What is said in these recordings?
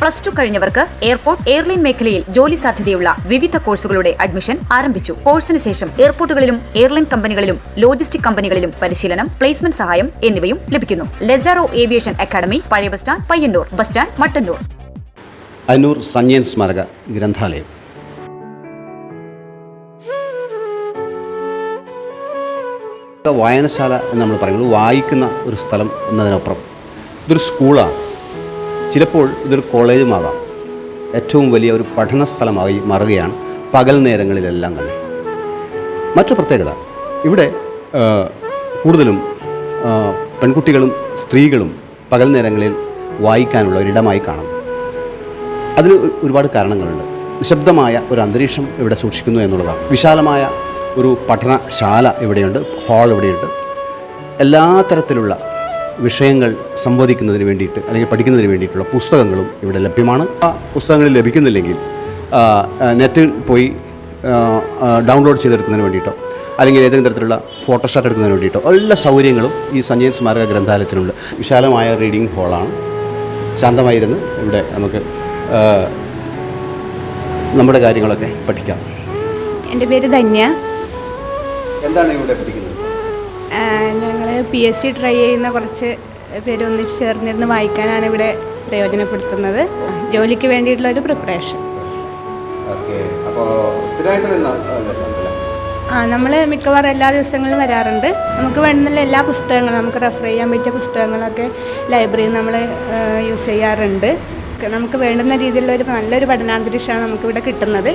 Plus two കഴിഞ്ഞവർക്ക് airport airline മേഖലയിൽ ജോലി സാധ്യതയുള്ള വിവിധ കോഴ്സുകളുടെ അഡ്മിഷൻ ആരംഭിച്ചു. കോഴ്സിന് ശേഷം എയർപോർട്ടുകളിലും എയർലൈൻ കമ്പനികളിലും ലോജിസ്റ്റിക് കമ്പനികളിലും പരിശീലനം പ്ലേസ്മെന്റ് സഹായം എന്നിവയും ലഭിക്കുന്നു. ലെസാറോ ഏവിയേഷൻ അക്കാദമി പഴയ bus stand Payyanur bus stand Mattannur. Anoor Sanjayan സ്മാരക ഗ്രന്ഥാലയം. വായനശാല എന്ന് നമ്മൾ പറയുന്നത് വായിക്കുന്ന ഒരു സ്ഥലം എന്നതിനപ്പുറം. ഇതൊരു സ്കൂളാണ് ചിലപ്പോൾ ഇതൊരു കോളേജുമാകാം. ഏറ്റവും വലിയ ഒരു പഠന സ്ഥലമായി മാറുകയാണ് പകൽ നേരങ്ങളിലെല്ലാം തന്നെ. മറ്റു പ്രത്യേകത ഇവിടെ കൂടുതലും പെൺകുട്ടികളും സ്ത്രീകളും പകൽ നേരങ്ങളിൽ വായിക്കാനുള്ള ഒരിടമായി കാണുന്നു അതിന് ഒരുപാട് കാരണങ്ങളുണ്ട്. നിശബ്ദമായ ഒരു അന്തരീക്ഷം ഇവിടെ സൂക്ഷിക്കുന്നു എന്നുള്ളതാണ്. വിശാലമായ ഒരു പഠനശാല ഇവിടെയുണ്ട് ഹാൾ ഇവിടെയുണ്ട്. എല്ലാ തരത്തിലുള്ള വിഷയങ്ങൾ സംവദിക്കുന്നതിന് വേണ്ടിയിട്ട് അല്ലെങ്കിൽ പഠിക്കുന്നതിന് വേണ്ടിയിട്ടുള്ള പുസ്തകങ്ങളും ഇവിടെ ലഭ്യമാണ്. ആ പുസ്തകങ്ങൾ ലഭിക്കുന്നില്ലെങ്കിൽ നെറ്റിൽ പോയി ഡൗൺലോഡ് ചെയ്തെടുക്കുന്നതിന് വേണ്ടിയിട്ടോ അല്ലെങ്കിൽ ഏതെങ്കിലും തരത്തിലുള്ള ഫോട്ടോഷോട്ട് എടുക്കുന്നതിന് വേണ്ടിയിട്ടോ എല്ലാ സൗകര്യങ്ങളും ഈ സഞ്ജയൻ സ്മാരക ഗ്രന്ഥാലയത്തിനുണ്ട്. വിശാലമായ റീഡിംഗ് ഹോളാണ്. ശാന്തമായിരുന്ന് ഇവിടെ നമുക്ക് നമ്മുടെ കാര്യങ്ങളൊക്കെ പഠിക്കാം. എന്റെ പേര് ധന്യ. എന്താണ് ഇവിടെ പഠിക്കുന്നത്? പി എസ് സി ട്രൈ ചെയ്യുന്ന കുറച്ച് പേര് ഒന്നിച്ച് ചേർന്നിരുന്ന് വായിക്കാനാണ് ഇവിടെ പ്രയോജനപ്പെടുത്തുന്നത്. ജോലിക്ക് വേണ്ടിയിട്ടുള്ള ഒരു പ്രിപ്പറേഷൻ ആ നമ്മൾ മിക്കവാറും എല്ലാ ദിവസങ്ങളും വരാറുണ്ട്. നമുക്ക് വേണ്ടുന്ന എല്ലാ പുസ്തകങ്ങളും നമുക്ക് റെഫർ ചെയ്യാൻ പറ്റിയ പുസ്തകങ്ങളൊക്കെ ലൈബ്രറിയിൽ നമ്മൾ യൂസ് ചെയ്യാറുണ്ട്. നമുക്ക് വേണ്ടുന്ന രീതിയിലുള്ള ഒരു നല്ലൊരു പഠനാന്തരീക്ഷമാണ് നമുക്കിവിടെ കിട്ടുന്നത്.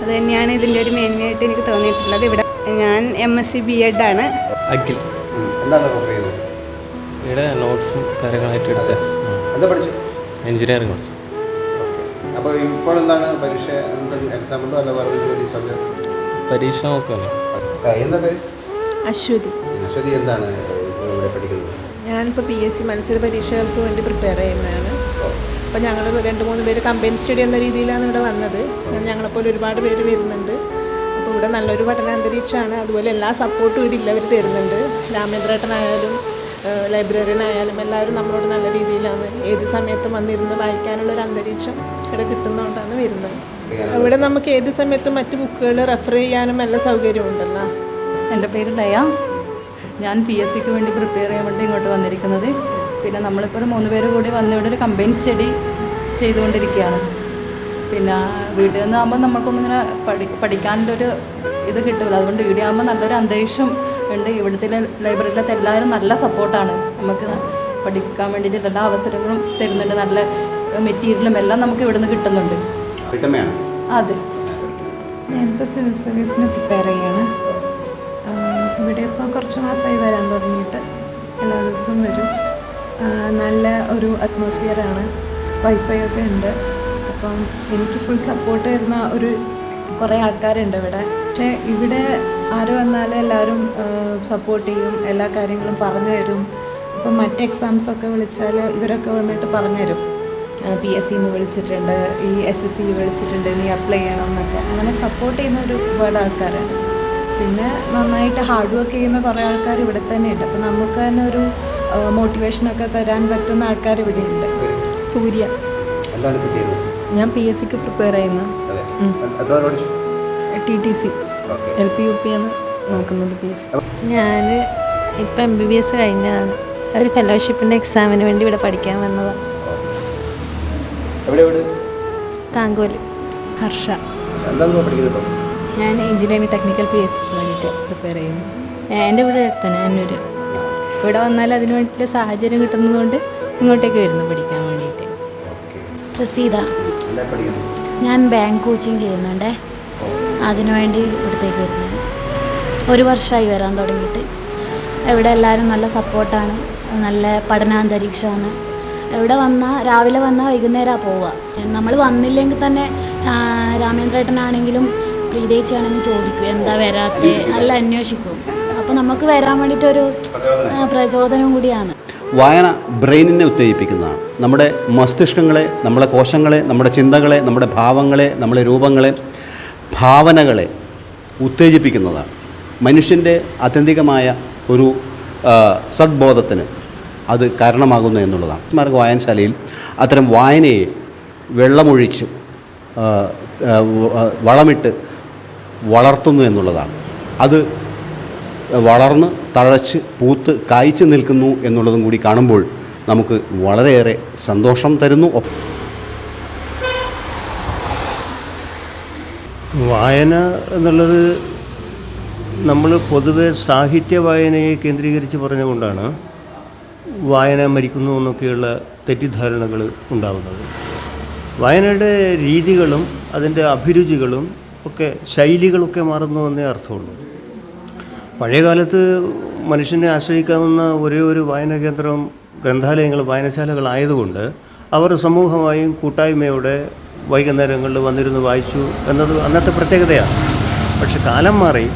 അത് തന്നെയാണ് ഇതിന്റെ ഒരു മേന്മയായിട്ട് എനിക്ക് തോന്നിയിട്ടുള്ളത്. ഇവിടെ ഞാൻ M S C B Ed ആണ്. അഖിൽ. എന്താണ് റെഫർ ചെയ്തത്? ഇവിടെ നോട്ട്സും കാര്യങ്ങളായിട്ട് എടുത്ത. എന്താ പഠിച്ചു എഞ്ചിനീയറിംഗ് കോഴ്സ് അപ്പോൾ ഇപ്പോൾ എന്താണ് പരീക്ഷ? എക്സാം ഉണ്ടോ? അല്ല വേറെ ജോലി സാധ്യത പരീക്ഷ നോക്കുമല്ലോ എന്താ പേര്? അശ്വതി. അശ്വതി എന്താണ് ഇവിടെ പഠിക്കുന്നത്? ഞാനിപ്പോൾ പി എസ് സി മത്സര പരീക്ഷകൾക്ക് വേണ്ടി പ്രിപ്പയർ ചെയ്യുന്നതാണ്. അപ്പോൾ ഞങ്ങൾ രണ്ട് മൂന്ന് പേര് കമ്പൈൻ സ്റ്റഡി എന്ന രീതിയിലാണ് ഇവിടെ വന്നത്. ഞങ്ങളെപ്പോലെ ഒരുപാട് പേര് വരുന്നുണ്ട്. ഇവിടെ നല്ലൊരു പഠനാന്തരീക്ഷമാണ്. അതുപോലെ എല്ലാ സപ്പോർട്ടും ഇവിടെ ഇല്ലവർ തരുന്നുണ്ട്. രാമേന്ദ്രേട്ടനായാലും ലൈബ്രറിയനായാലും എല്ലാവരും നമ്മളോട് നല്ല രീതിയിലാണ് ഏത് സമയത്തും വന്നിരുന്ന് വായിക്കാനുള്ള ഒരു അന്തരീക്ഷം ഇവിടെ കിട്ടുന്നതുകൊണ്ടാണ് വരുന്നത്. ഇവിടെ നമുക്ക് ഏത് സമയത്തും മറ്റ് ബുക്കുകൾ റെഫർ ചെയ്യാനും എല്ലാ സൗകര്യമുണ്ടല്ലോ. എന്റെ പേര് ഡയ. ഞാൻ പി എസ് സിക്ക് വേണ്ടി പ്രിപ്പയർ ചെയ്യാൻ വേണ്ടി ഇങ്ങോട്ട് വന്നിരിക്കുന്നത്. പിന്നെ നമ്മളിപ്പോൾ ഒരു മൂന്ന് പേര് കൂടി വന്ന് ഇവിടെ ഒരു കമ്പൈൻ സ്റ്റഡി ചെയ്തുകൊണ്ടിരിക്കുകയാണ്. പിന്നെ വീട്ടിൽ നിന്നാകുമ്പോൾ നമുക്കൊന്നും ഇങ്ങനെ പഠി പഠിക്കാനുള്ള ഒരു ഇത് കിട്ടില്ല അതുകൊണ്ട് ഇവിടെ ആകുമ്പോൾ നല്ലൊരു അന്തരീക്ഷം ഉണ്ട്. ഇവിടുത്തെ ലൈബ്രറിയിലത്തെ എല്ലാവരും നല്ല സപ്പോർട്ടാണ്. നമുക്ക് പഠിക്കാൻ വേണ്ടിയിട്ട് എല്ലാ അവസരങ്ങളും തരുന്നുണ്ട്. നല്ല മെറ്റീരിയലും എല്ലാം നമുക്ക് ഇവിടുന്ന് കിട്ടുന്നുണ്ട്. അതെ. ഞാനിപ്പോൾ സിവിൽ സർവീസിന് പ്രിപ്പയർ ചെയ്യാണ് ഇവിടെ ഇപ്പോൾ കുറച്ച് മാസമായി വരാൻ തുടങ്ങിയിട്ട് എല്ലാ ദിവസവും വരും. നല്ല ഒരു അറ്റ്മോസ്ഫിയറാണ് വൈഫൈ ഒക്കെ ഉണ്ട്. അപ്പം എനിക്ക് ഫുൾ സപ്പോർട്ട് തരുന്ന ഒരു കുറേ ആൾക്കാരുണ്ട് ഇവിടെ. പക്ഷേ ഇവിടെ ആര് വന്നാലും എല്ലാവരും സപ്പോർട്ട് ചെയ്യും എല്ലാ കാര്യങ്ങളും പറഞ്ഞു തരും. ഇപ്പം മറ്റ് എക്സാംസൊക്കെ വിളിച്ചാൽ ഇവരൊക്കെ വന്നിട്ട് പറഞ്ഞു തരും. പി എസ് സിന്ന് വിളിച്ചിട്ടുണ്ട് ഈ എസ് എസ് സി വിളിച്ചിട്ടുണ്ട് നീ അപ്ലൈ ചെയ്യണം എന്നൊക്കെ. അങ്ങനെ സപ്പോർട്ട് ചെയ്യുന്ന ഒരു ഒരുപാട് ആൾക്കാരാണ് പിന്നെ നന്നായിട്ട് ഹാർഡ് വർക്ക് ചെയ്യുന്ന കുറേ ആൾക്കാർ ഇവിടെ തന്നെയുണ്ട്. അപ്പം നമുക്ക് തന്നെ ഒരു മോട്ടിവേഷനൊക്കെ തരാൻ പറ്റുന്ന ആൾക്കാർ ഇവിടെയുണ്ട്. സൂര്യ. എന്താണ് ചെയ്യുന്നത് ഞാൻ പി എസ് സിക്ക് പ്രിപ്പയർ ചെയ്യുന്ന T T C L P U P ആണ് നോക്കുന്നത് പി എസ് സി ഞാൻ ഇപ്പം എം ബി ബി എസ് കഴിഞ്ഞതാണ്. ഒരു ഫെലോഷിപ്പിന്റെ എക്സാമിന് വേണ്ടി ഇവിടെ പഠിക്കാൻ വന്നതാണ് താങ്കോൽ ഹർഷ. ഞാൻ എഞ്ചിനീയറിംഗ് ടെക്നിക്കൽ പി എസ് സിക്ക് വേണ്ടിയിട്ട് പ്രിപ്പയർ ചെയ്യുന്നു. എന്റെ ഇവിടെ അടുത്താണ് അന്നൂർ ഇവിടെ വന്നാൽ അതിന് വേണ്ടിയിട്ടുള്ള സാഹചര്യം കിട്ടുന്നതുകൊണ്ട് ഇങ്ങോട്ടേക്ക് വരുന്നു പഠിക്കാൻ വേണ്ടിയിട്ട്. ഓക്കെ പ്രസീത. ഞാൻ ബാങ്ക് കോച്ചിങ് ചെയ്യുന്നുണ്ടേ. അതിനുവേണ്ടി ഇവിടത്തേക്ക് വരുന്നത്. ഒരു വർഷമായി വരാൻ തുടങ്ങിയിട്ട്. ഇവിടെ എല്ലാവരും നല്ല സപ്പോർട്ടാണ് നല്ല പഠനാന്തരീക്ഷമാണ് ഇവിടെ വന്നാൽ രാവിലെ വന്നാൽ വൈകുന്നേരമാണ് പോവുക. നമ്മൾ വന്നില്ലെങ്കിൽ തന്നെ രാമേന്ദ്രേട്ടനാണെങ്കിലും പ്രീതേച്ചിയാണെങ്കിലും ചോദിക്കും എന്താ വരാത്തത് നല്ല അന്വേഷിക്കും. അപ്പോൾ നമുക്ക് വരാൻ വേണ്ടിയിട്ടൊരു പ്രചോദനം കൂടിയാണ്. വായന ബ്രെയിനിനെ ഉത്തേജിപ്പിക്കുന്നതാണ്. നമ്മുടെ മസ്തിഷ്കങ്ങളെ നമ്മുടെ കോശങ്ങളെ നമ്മുടെ ചിന്തകളെ നമ്മുടെ ഭാവങ്ങളെ നമ്മുടെ രൂപങ്ങളെ ഭാവനകളെ ഉത്തേജിപ്പിക്കുന്നതാണ്. മനുഷ്യന്റെ ആത്യന്തികമായ ഒരു സദ്ബോധത്തിന് അത് കാരണമാകുന്നു എന്നുള്ളതാണ്. സ്മാരക വായനശാലയിൽ അത്തരം വായനയെ വെള്ളമൊഴിച്ച് വളമിട്ട് വളർത്തുന്നു എന്നുള്ളതാണ്. അത് വളർന്ന് തഴച്ച് പൂത്ത് കായ്ച്ചു നിൽക്കുന്നു എന്നുള്ളതും കൂടി കാണുമ്പോൾ നമുക്ക് വളരെയേറെ സന്തോഷം തരുന്നു. വായന എന്നുള്ളത് നമ്മൾ പൊതുവെ സാഹിത്യ വായനയെ കേന്ദ്രീകരിച്ച് പറഞ്ഞുകൊണ്ടാണ് വായന മരിക്കുന്നു എന്നൊക്കെയുള്ള തെറ്റിദ്ധാരണകൾ ഉണ്ടാകുന്നത് വായനയുടെ രീതികളും അതിന്റെ അഭിരുചികളും ഒക്കെ ശൈലികളൊക്കെ മാറുന്നു എന്നേ അർത്ഥമുള്ളൂ. പഴയകാലത്ത് മനുഷ്യനെ ആശ്രയിക്കാവുന്ന ഒരേ ഒരു വായന കേന്ദ്രം ഗ്രന്ഥാലയങ്ങൾ വായനശാലകളായതുകൊണ്ട് അവർ സമൂഹമായും കൂട്ടായ്മയോടെ വൈകുന്നേരങ്ങളിൽ വന്നിരുന്ന് വായിച്ചു എന്നത് അന്നത്തെ പ്രത്യേകതയാണ്. പക്ഷെ കാലം മാറി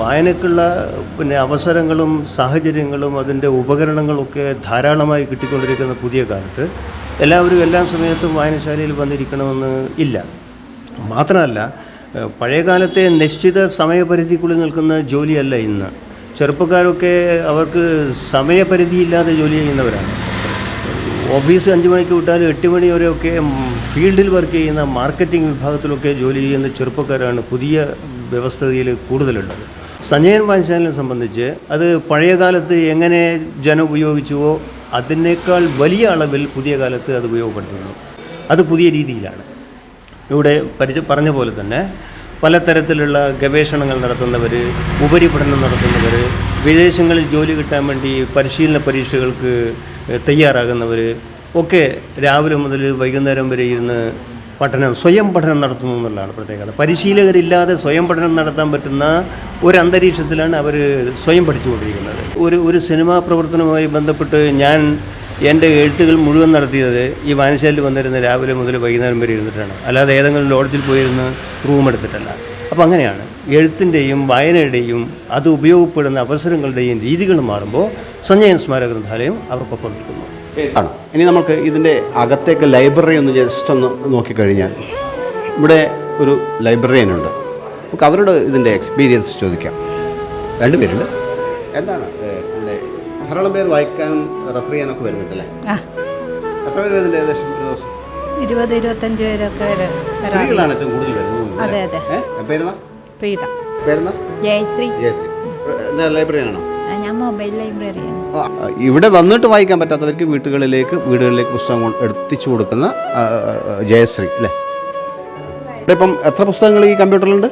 വായനക്കുള്ള പിന്നെ അവസരങ്ങളും സാഹചര്യങ്ങളും അതിന്റെ ഉപകരണങ്ങളൊക്കെ ധാരാളമായി കിട്ടിക്കൊണ്ടിരിക്കുന്ന പുതിയ കാലത്ത് എല്ലാവരും എല്ലാ സമയത്തും വായനശാലയിൽ വന്നിരിക്കണമെന്ന് ഇല്ല. മാത്രമല്ല പഴയകാലത്തെ നിശ്ചിത സമയപരിധിക്കുള്ളിൽ നിൽക്കുന്ന ജോലിയല്ല ഇന്ന്. ചെറുപ്പക്കാരൊക്കെ അവർക്ക് സമയപരിധിയില്ലാതെ ജോലി ചെയ്യുന്നവരാണ്. ഓഫീസ് അഞ്ച് മണിക്ക് വിട്ടാൽ എട്ട് മണി വരെയൊക്കെ ഫീൽഡിൽ വർക്ക് ചെയ്യുന്ന മാർക്കറ്റിംഗ് വിഭാഗത്തിലൊക്കെ ജോലി ചെയ്യുന്ന ചെറുപ്പക്കാരാണ് പുതിയ വ്യവസ്ഥയിൽ കൂടുതലുള്ളത്. സഞ്ജയൻ വാൻശാലിനെ സംബന്ധിച്ച് അത് പഴയ കാലത്ത് എങ്ങനെ ജനം ഉപയോഗിച്ചുവോ അതിനേക്കാൾ വലിയ അളവിൽ പുതിയ കാലത്ത് അത് ഉപയോഗപ്പെടുത്തുന്നു. അത് പുതിയ രീതിയിലാണ്. ഇവിടെ പരിചയ പറഞ്ഞ പോലെ തന്നെ പലതരത്തിലുള്ള ഗവേഷണങ്ങൾ നടത്തുന്നവർ ഉപരിപഠനം നടത്തുന്നവർ വിദേശങ്ങളിൽ ജോലി കിട്ടാൻ വേണ്ടി പരിശീലന പരീക്ഷകൾക്ക് തയ്യാറാകുന്നവർ ഒക്കെ രാവിലെ മുതൽ വൈകുന്നേരം വരെ ഇരുന്ന് പഠനം സ്വയം പഠനം നടത്തുന്നു എന്നുള്ളതാണ് പ്രത്യേകത. പരിശീലകരില്ലാതെ സ്വയം പഠനം നടത്താൻ പറ്റുന്ന ഒരു അന്തരീക്ഷത്തിലാണ് അവർ സ്വയം പഠിച്ചുകൊണ്ടിരിക്കുന്നത്. ഒരു ഒരു സിനിമാ പ്രവർത്തനവുമായി ബന്ധപ്പെട്ട് ഞാൻ എന്റെ എഴുത്തുകൾ മുഴുവൻ നടത്തിയത് ഈ വായനശാലയിൽ വന്നിരുന്ന രാവിലെ മുതൽ വൈകുന്നേരം വരെ ഇരുന്നിട്ടാണ്. അല്ലാതെ ഏതെങ്കിലും ലോഡ്ജിൽ പോയിരുന്ന് റൂം എടുത്തിട്ടല്ല. അപ്പോൾ അങ്ങനെയാണ് എഴുത്തിന്റെയും വായനയുടെയും അത് ഉപയോഗപ്പെടുന്ന അവസരങ്ങളുടെയും രീതികൾ മാറുമ്പോൾ സഞ്ജയൻ സ്മാരക ഗ്രന്ഥാലയം അവർക്കൊപ്പം നിൽക്കുന്നു. ആണ്. ഇനി നമുക്ക് ഇതിന്റെ അകത്തേക്ക് ലൈബ്രറി ഒന്ന് ജസ്റ്റ് ഒന്ന് നോക്കിക്കഴിഞ്ഞാൽ ഇവിടെ ഒരു ലൈബ്രറിയനുണ്ട് നമുക്ക് അവരോട് ഇതിന്റെ എക്സ്പീരിയൻസ് ചോദിക്കാം. രണ്ടുപേരുണ്ട് എന്താണ്? ധാരാളം പേര് വായിക്കാനും റെഫർ ചെയ്യാനൊക്കെ വരുന്നുണ്ടല്ലേ? എത്ര പേര് വരുന്നുണ്ട് ഏകദേശം ദിവസം? ഇരുപത് ഇരുപത്തഞ്ച് പേരൊക്കെ വരെ സ്ത്രീകളാണ് ഏറ്റവും കൂടുതൽ വരുന്നത് അതെ, അതെ. ഏഹ്, പേരെന്താ? പ്രീത. പേരുന്ന ജയശ്രീ. ജയശ്രീ. ലൈബ്രറിയാണോ ഞാൻ മൊബൈൽ ലൈബ്രറിയാണ് ഇവിടെ വന്നിട്ട് വായിക്കാൻ പറ്റാത്തവർക്ക് വീട്ടുകളിലേക്ക് വീടുകളിലേക്ക് പുസ്തകങ്ങൾ എത്തിച്ചു കൊടുക്കുന്ന ജയശ്രീ അല്ലേ? ഇവിടെ ഇപ്പം എത്ര പുസ്തകങ്ങൾ ഈ കമ്പ്യൂട്ടറിലുണ്ട്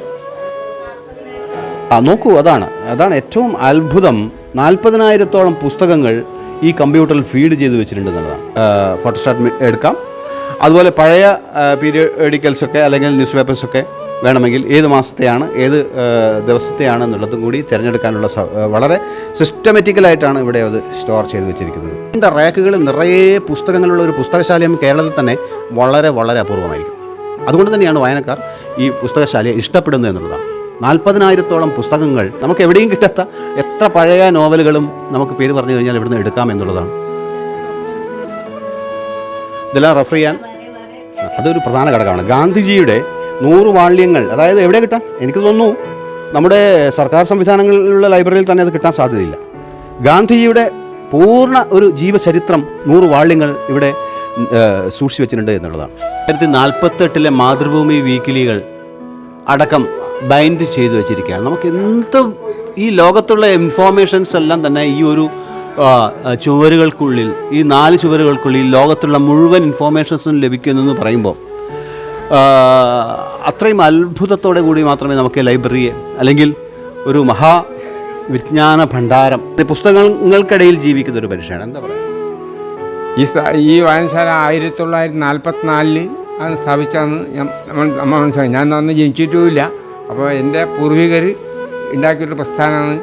ആ നോക്കൂ അതാണ്. അതാണ് ഏറ്റവും അത്ഭുതം. നാൽപ്പതിനായിരത്തോളം പുസ്തകങ്ങൾ ഈ കമ്പ്യൂട്ടറിൽ ഫീഡ് ചെയ്ത് വെച്ചിട്ടുണ്ട് എന്നുള്ളതാണ്. ഫോട്ടോസ്റ്റാറ്റ് എടുക്കാം. അതുപോലെ പഴയ പീരിയോഡിക്കൽസൊക്കെ അല്ലെങ്കിൽ ന്യൂസ് പേപ്പേഴ്സൊക്കെ വേണമെങ്കിൽ ഏത് മാസത്തെയാണ് ഏത് ദിവസത്തെയാണ് എന്നുള്ളതും കൂടി തിരഞ്ഞെടുക്കാനുള്ള വളരെ സിസ്റ്റമാറ്റിക്കലായിട്ടാണ് ഇവിടെ അത് സ്റ്റോർ ചെയ്ത് വെച്ചിരിക്കുന്നത്. ഇതിന്റെ റാക്കുകൾ നിറയെ പുസ്തകങ്ങളുള്ള ഒരു പുസ്തകശാലയും കേരളത്തിൽ തന്നെ വളരെ വളരെ അപൂർവമായിരിക്കും. അതുകൊണ്ട് തന്നെയാണ് വായനക്കാർ ഈ പുസ്തകശാലയെ ഇഷ്ടപ്പെടുന്നത് എന്നുള്ളതാണ്. നാൽപ്പതിനായിരത്തോളം പുസ്തകങ്ങൾ നമുക്ക് എവിടെയും കിട്ടാത്ത എത്ര പഴയ നോവലുകളും നമുക്ക് പേര് പറഞ്ഞു കഴിഞ്ഞാൽ ഇവിടുന്ന് എടുക്കാം എന്നുള്ളതാണ്. ഇതെല്ലാം റെഫർ ചെയ്യാൻ അതൊരു പ്രധാന ഘടകമാണ്. ഗാന്ധിജിയുടെ നൂറ് വാള്യങ്ങൾ അതായത് എവിടെ കിട്ടാൻ എനിക്ക് തോന്നുന്നു നമ്മുടെ സർക്കാർ സംവിധാനങ്ങളിലുള്ള ലൈബ്രറിയിൽ തന്നെ അത് കിട്ടാൻ സാധ്യതയില്ല. ഗാന്ധിജിയുടെ പൂർണ ഒരു ജീവചരിത്രം നൂറ് വാള്യങ്ങൾ ഇവിടെ സൂക്ഷിച്ചു വെച്ചിട്ടുണ്ട് എന്നുള്ളതാണ്. ആയിരത്തി നാൽപ്പത്തെട്ടിലെ മാതൃഭൂമി വീക്കിലികൾ അടക്കം ബൈൻഡ് ചെയ്തു വെച്ചിരിക്കുകയാണ്. നമുക്ക് എന്ത് ഈ ലോകത്തുള്ള ഇൻഫോർമേഷൻസ് എല്ലാം തന്നെ ഈ ഒരു ചുവരുകൾക്കുള്ളിൽ ഈ നാല് ചുവരുകൾക്കുള്ളിൽ ലോകത്തുള്ള മുഴുവൻ ഇൻഫോർമേഷൻസും ലഭിക്കുന്നു എന്ന് പറയുമ്പോൾ അത്രയും അത്ഭുതത്തോടെ കൂടി മാത്രമേ നമുക്ക് ലൈബ്രറിയെ അല്ലെങ്കിൽ ഒരു മഹാ വിജ്ഞാന ഭണ്ഡാരം പുസ്തകങ്ങൾക്കിടയിൽ ജീവിക്കുന്ന ഒരു മനുഷ്യനാണ്. എന്താ പറയുക? ഈ ഈ വായനശാല ആയിരത്തി തൊള്ളായിരത്തി നാൽപ്പത്തിനാലിൽ അത് സ്ഥാപിച്ചാന്ന് ഞാൻ നമ്മൾ നമ്മൾ മനസ്സിലായി. ഞാൻ അന്ന് ജനിച്ചിട്ടുമില്ല. അപ്പോൾ എന്റെ പൂർവികർ ഉണ്ടാക്കിയൊരു പ്രസ്ഥാനമാണ്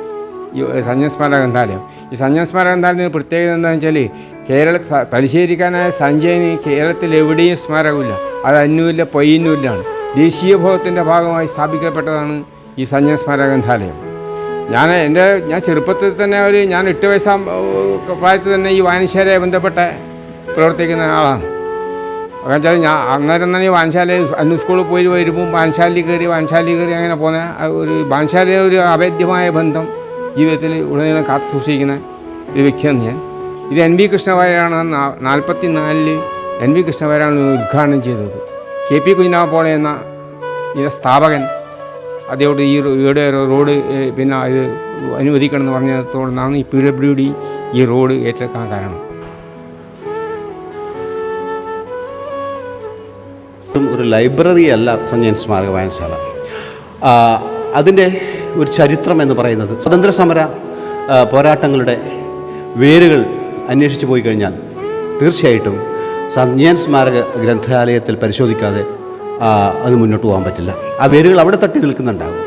ഈ സഞ്ജയ സ്മാരക ഗ്രന്ഥാലയം. ഈ സഞ്ജയ സ്മാരക ഗ്രന്ഥാലയത്തിന് പ്രത്യേകത എന്താണെന്ന് വെച്ചാൽ കേരള തലശ്ശേരിക്കാനായ സഞ്ജയന് കേരളത്തിൽ എവിടെയും സ്മാരകമില്ല. അത് അന്നൂരിലെ പൊയ്യന്നൂരിലാണ്. ദേശീയ ബോധത്തിന്റെ ഭാഗമായി സ്ഥാപിക്കപ്പെട്ടതാണ് ഈ സഞ്ജയ സ്മാരക ഗ്രന്ഥാലയം. ഞാൻ എന്റെ ഞാൻ ചെറുപ്പത്തിൽ തന്നെ ഒരു ഞാൻ എട്ട് വയസ്സാം പ്രായത്തിൽ തന്നെ ഈ വായനശാലയെ ബന്ധപ്പെട്ട പ്രവർത്തിക്കുന്ന ആളാണ്. കാരണം ഞാൻ അന്നേരം തന്നെ വാൻശാലയിൽ അന്ന് സ്കൂളിൽ പോയി വരുമ്പോൾ വാൻശാലയിൽ കയറി വാൻശാലയിൽ കയറി അങ്ങനെ പോകുന്ന ഒരു വായനശാലയെ ഒരു അഭേദ്യമായ ബന്ധം ജീവിതത്തിൽ ഉടനീളം കാത്തു സൂക്ഷിക്കുന്ന ഒരു വ്യക്തിയാണ് ഞാൻ. ഇത് എൻ വി കൃഷ്ണവാര്യരാണ് നാൽപ്പത്തി നാലിൽ എൻ വി കൃഷ്ണവാര്യാണ് ഉദ്ഘാടനം ചെയ്തത്. കെ പി കുഞ്ഞാപ്പോളെ എന്ന ഇതിന്റെ സ്ഥാപകൻ അദ്ദേഹത്തോട് ഈ ഇവിടെ റോഡ് പിന്നെ ഇത് അനുവദിക്കണം എന്ന് പറഞ്ഞതോടൊന്നാണ് ഈ പി ഡബ്ല്യു ഡി ഈ റോഡ് ഏറ്റെടുക്കാൻ കാരണം. ഒരു ലൈബ്രറി അല്ല സഞ്ജയൻ സ്മാരക വായനശാല. അതിന്റെ ഒരു ചരിത്രം എന്ന് പറയുന്നത് സ്വതന്ത്ര സമര പോരാട്ടങ്ങളുടെ വേരുകൾ അന്വേഷിച്ചു പോയി കഴിഞ്ഞാൽ തീർച്ചയായിട്ടും സഞ്ജയൻ സ്മാരക ഗ്രന്ഥാലയത്തിൽ പരിശോധിക്കാതെ അത് മുന്നോട്ട് പോകാൻ പറ്റില്ല. ആ വേരുകൾ അവിടെ തട്ടി നിൽക്കുന്നുണ്ടാകും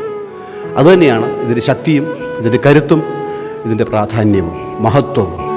അതുതന്നെയാണ് ഇതിന്റെ ശക്തിയും ഇതിന്റെ കരുത്തും ഇതിന്റെ പ്രാധാന്യവും മഹത്വവും.